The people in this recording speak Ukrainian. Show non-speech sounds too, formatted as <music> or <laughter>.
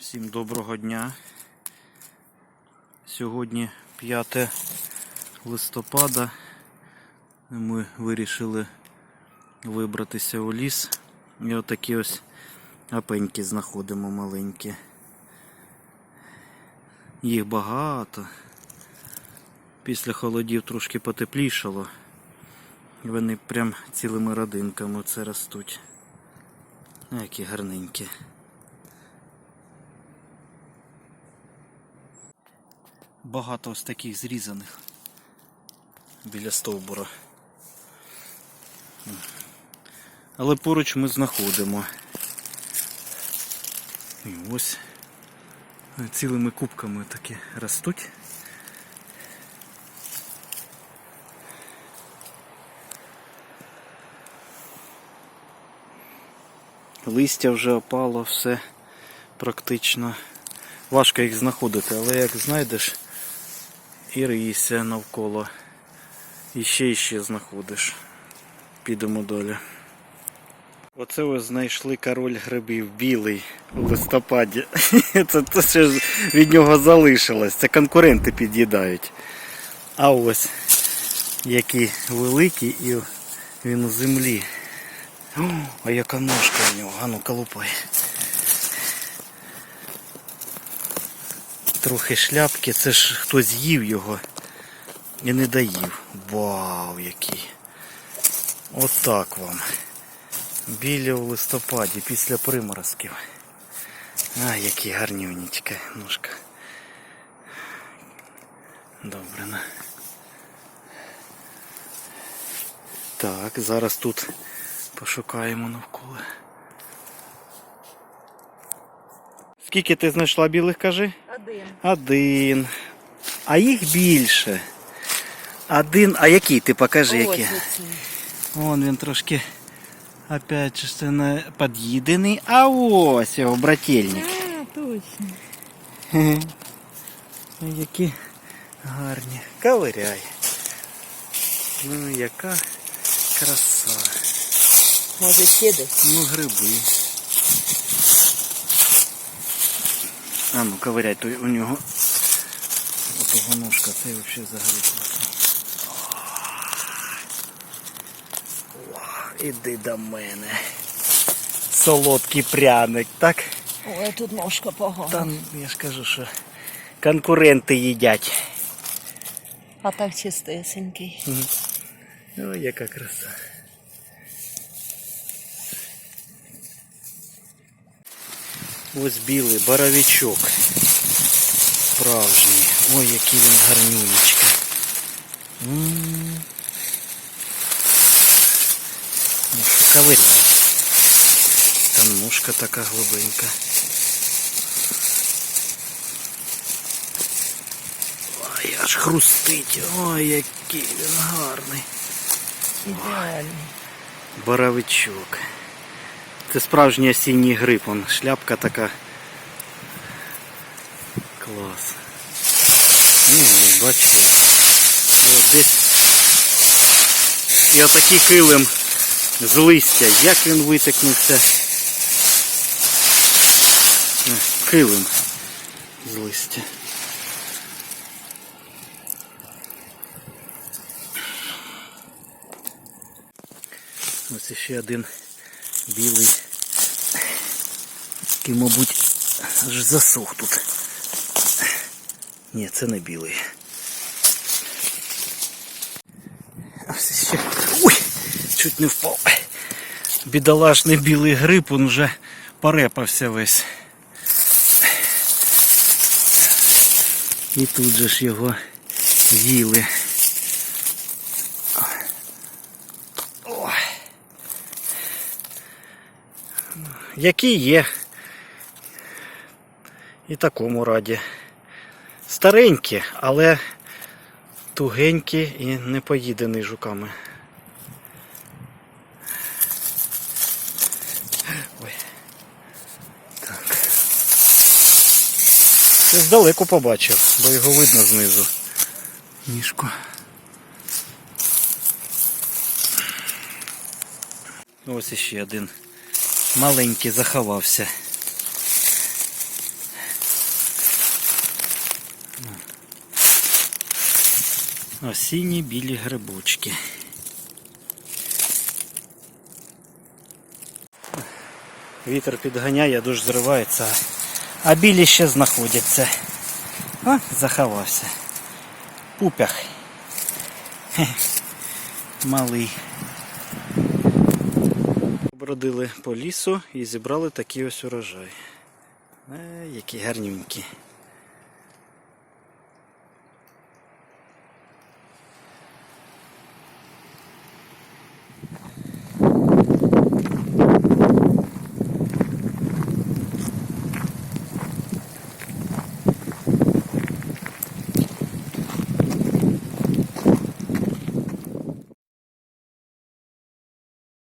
Всім доброго дня. Сьогодні 5 листопада. Ми вирішили вибратися у ліс. І отакі ось апеньки знаходимо маленькі. Їх багато. Після холодів трошки потеплішало. Вони прям цілими родинками це ростуть. Які гарненькі. Багато ось таких зрізаних біля стовбура. Але поруч ми знаходимо. І ось цілими кубками такі ростуть. Листя вже опало, все практично. Важко їх знаходити, але як знайдеш і риєшся навколо. І ще і ще знаходиш. Підемо далі. Оце ось знайшли король грибів білий у листопаді. <laughs> Це те, що від нього залишилось. Це конкуренти під'їдають. А ось який великий і він у землі. О, а яка ножка у нього, а ну колупай. Трохи шляпки, це ж хтось їв його і не доїв. Вау, який. Отак вам. Біля в листопаді після приморозків. А, які гарнюнічка ножка. Добре, на. Так, зараз тут пошукаємо навколо. Скільки ти знайшла білих, кажи? Один. Один. А їх більше. Один. А який ти покажи, оці. Вон він трошки опять же це не під'їдений. А ось його брательник. А, точно. Хе-хе. Які гарні. Ковиряй. Ну яка краса. Може ще десь. Ну гриби. А ну ковиряй, то у нього отого ножка, це взагалі взагалі класно. Іди до мене. Солодкий пряник, так? Ой, тут ножка погана. Там я ж кажу, що конкуренти їдять. А так чистесенький. Ой, яка краса. Ось білий боровичок. Справжній. Ой, який він гарнюнечка. Ну що ковиряй. Там ножка така глибенька. Ой, аж хрустить. Ой, який він гарний. Ідеальний. Боровичок. Це справжній осінній гриб, он шляпка така. Клас. Ну, ви бачите. От десь. І отакий килим з листя. Як він витикнувся? Е, Килим з листя. Ось ще один білий. Який, мабуть, аж засох тут. Ні, це не білий. Ось ще. Ой! Чуть не впав. Бідолашний білий гриб, він вже порепався весь. І тут же ж його з'їли. Які є. І такому раді. Старенькі, але тугенькі і не поїдені жуками. Ой. Так. Це здалеку побачив, бо його видно знизу. Ніжку. Ось іще один маленький заховався. Осінні білі грибочки. Вітер підганяє, душ зривається, а білі ще знаходяться. А, заховався. Пупях. Малий. Бродили по лісу і зібрали такий ось урожай. Е, які гарнюнькі.